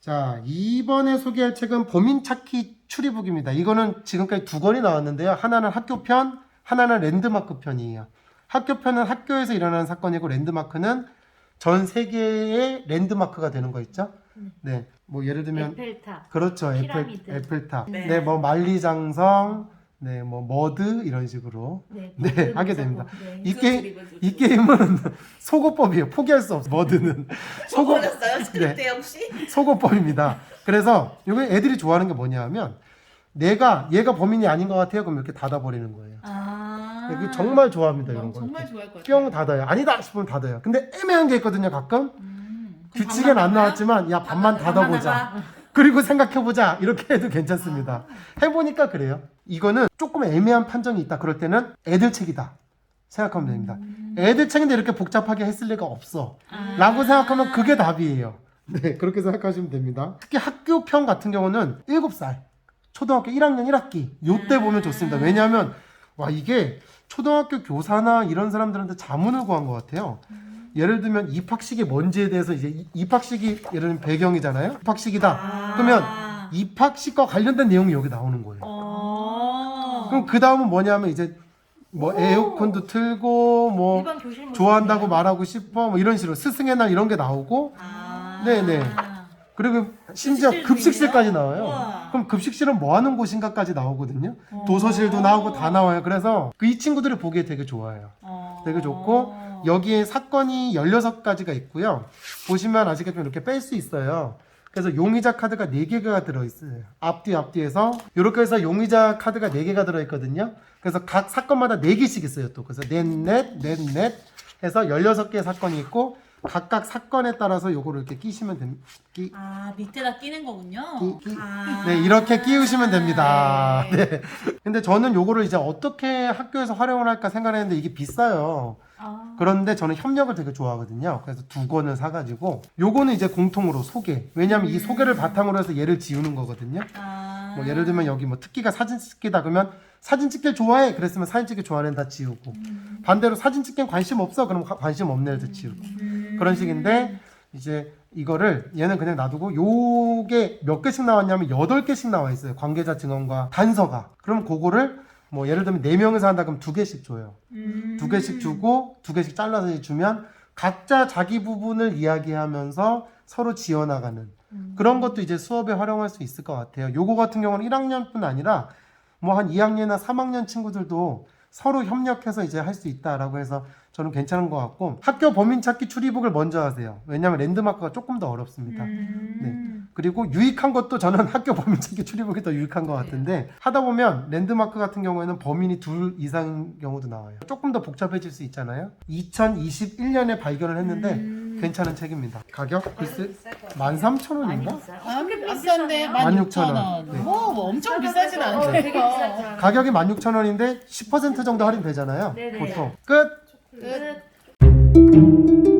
자, 이번에 소개할 책은 범인 찾기 추리북입니다. 이거는 지금까지 두 권이 나왔는데요. 하나는 학교 편, 하나는 랜드마크 편이에요. 학교 편은 학교에서 일어나는 사건이고 랜드마크는 전 세계의 랜드마크가 되는 거 있죠? 네. 뭐 예를 들면 에펠탑. 그렇죠. 피라미드. 애플탑. 네. 네, 뭐 만리장성, 네, 뭐 머드 이런 식으로 네, 네, 하게. 됩니다. 네. 이그 게임 이 게임은 속어법이에요. 포기할 수 없어. 머드는 버렸어요 스크립트 역시 속어법입니다. 그래서 이거 애들이 좋아하는 게 뭐냐면 내가 얘가 범인이 아닌 것 같아요. 그럼 이렇게 닫아버리는 거예요. 아 네, 그 정말 좋아합니다 이런 거. 정말 좋아할 것 같아요 뿅 닫아요. 아니다 싶으면 닫아요. 근데 애매한 게 있거든요. 가끔 음. 규칙엔 안 나왔지만 야 반만 닫아보자. 그리고 생각해보자 이렇게 해도 괜찮습니다. 해보니까 그래요. 이거는 조금 애매한 판정이 있다. 그럴 때는 애들 책이다 생각하면 됩니다. 애들 책인데 이렇게 복잡하게 했을 리가 없어. 라고 생각하면 그게 답이에요. 네, 그렇게 생각하시면 됩니다. 특히 학교 편 같은 경우는 7살, 초등학교 1학년 1학기, 요때 보면 좋습니다. 왜냐하면, 와, 이게 초등학교 교사나 이런 사람들한테 자문을 구한 것 같아요. 예를 들면 입학식이 뭔지에 대해서 이제 이- 입학식이 예를 들면 배경이잖아요. 입학식이다. 그러면 입학식과 관련된 내용이 여기 나오는 거예요. 어. 그럼 그 다음은 뭐냐면 이제 뭐 에어컨도 틀고 뭐 일반 교실 모습이네요. 좋아한다고 말하고 싶어 뭐 이런 식으로 스승의 날 이런 게 나오고 아. 네네. 그리고 심지어 급식실도 급식실까지 있네요? 나와요. 우와. 그럼 급식실은 뭐 하는 곳인가까지 나오거든요. 도서실도 나오고 다 나와요. 그래서 그 이 친구들이 보기에 되게 좋아요. 어. 되게 좋고 여기에 사건이 16가지가 있고요. 보시면 아시겠지만 이렇게 뺄 수 있어요. 그래서 용의자 카드가 4개가 들어있어요. 앞뒤 앞뒤에서 이렇게 해서 용의자 카드가 4개가 들어있거든요. 그래서 각 사건마다 4개씩 있어요 또. 그래서 넷넷 넷넷 해서 16개의 사건이 있고 각각 사건에 따라서 요거를 이렇게 끼시면 됩니다. 끼, 아 밑에다 끼는 거군요 끼, 끼. 아. 네, 이렇게 끼우시면 됩니다. 네. 근데 저는 요거를 이제 어떻게 학교에서 활용을 할까 생각했는데 이게 비싸요. 아, 그런데 저는 협력을 되게 좋아하거든요. 그래서 두 권을 사가지고 요거는 이제 공통으로 소개. 왜냐하면 이 소개를 바탕으로 해서 얘를 지우는 거거든요. 아. 뭐 예를 들면 여기 뭐 특기가 사진 찍기다 그러면 사진 찍기를 좋아해. 그랬으면 사진 찍기 좋아하는 다 지우고 반대로 사진 찍기엔 관심 없어. 그럼 가- 관심 없는 애들 지우고 그런 식인데 이제 이거를 얘는 그냥 놔두고 요게 몇 개씩 나왔냐면 여덟 개씩 나와 있어요. 관계자 증언과 단서가. 그럼 그거를 뭐 예를 들면 네 명이서 한다 그럼 두 개씩 줘요. 음. 두 개씩 주고 두 개씩 잘라서 주면 각자 자기 부분을 이야기하면서 서로 지어나가는 그런 것도 이제 수업에 활용할 수 있을 것 같아요. 요거 같은 경우는 1학년뿐 아니라 뭐 한 2학년이나 3학년 친구들도 서로 협력해서 이제 할 수 있다라고 해서 저는 괜찮은 것 같고 학교 범인 찾기 추리북을 먼저 하세요. 왜냐하면 랜드마크가 조금 더 어렵습니다. 음. 그리고 유익한 것도 저는 학교 범인 찾기 추리북이 더 유익한 것 같은데 하다 보면 랜드마크 같은 경우에는 범인이 둘 이상 경우도 나와요. 조금 더 복잡해질 수 있잖아요. 2021년에 발견을 했는데 괜찮은 책입니다. 가격 글쎄 13,000원인가? 많이 비싸요. 아, 어, 꽤 비싼데 16,000원. 16,000원. 네. 뭐, 뭐 엄청 비싸진 어, 되게. 비싸죠. 가격이 16,000원인데 10% 정도 할인되잖아요. 네네. 보통 끝. 끝.